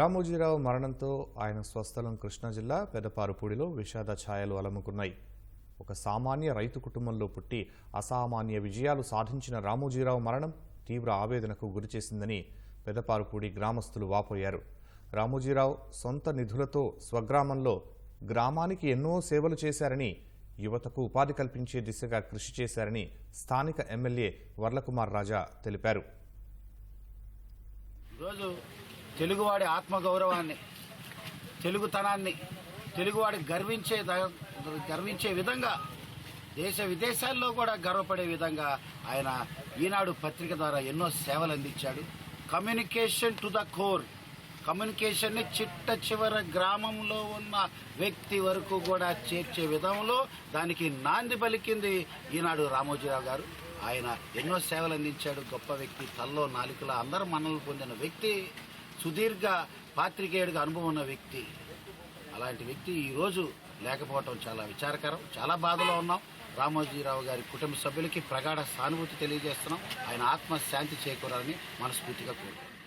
రామోజీరావు మరణంతో ఆయన స్వస్థలం కృష్ణా జిల్లా పెదపారుపూడిలో విషాద ఛాయలు అలముకున్నాయి. ఒక సామాన్య రైతు కుటుంబంలో పుట్టి అసామాన్య విజయాలు సాధించిన రామోజీరావు మరణం తీవ్ర ఆవేదనకు గురిచేసిందని పెదపారుపూడి గ్రామస్తులు వాపోయారు. రామోజీరావు సొంత నిధులతో స్వగ్రామంలో గ్రామానికి ఎన్నో సేవలు చేశారని యువతకు ఉపాధి కల్పించే దిశగా కృషి చేశారని స్థానిక ఎమ్మెల్యే వర్లకుమార్ రాజా తెలిపారు. తెలుగువాడి ఆత్మగౌరవాన్ని తెలుగుతనాన్ని తెలుగువాడి గర్వించే ద- గర్వించే విధంగా దేశ విదేశాల్లో కూడా గర్వపడే విధంగా ఆయన ఈనాడు పత్రిక ద్వారా ఎన్నో సేవలు అందించాడు. కమ్యూనికేషన్ టు ద కోర్ కమ్యూనికేషన్ని చిట్ట చివర గ్రామంలో ఉన్న వ్యక్తి వరకు కూడా చేర్చే విధంలో దానికి నాంది పలికింది ఈనాడు రామోజీరావు గారు. ఆయన ఎన్నో సేవలు అందించాడు. గొప్ప వ్యక్తి తల్లో నాలుకల అందరూ మనల్ని పొందిన వ్యక్తి. సుదీర్ఘ పాత్రికేయుడిగా అనుభవం ఉన్న వ్యక్తి. అలాంటి వ్యక్తి ఈరోజు లేకపోవటం చాలా విచారకరం. చాలా బాధలో ఉన్నాం. రామోజీరావు గారి కుటుంబ సభ్యులకి ప్రగాఢ సానుభూతి తెలియజేస్తున్నాం. ఆయన ఆత్మ శాంతి చేకూరాలని మనస్ఫూర్తిగా కోరుకుంటున్నాం.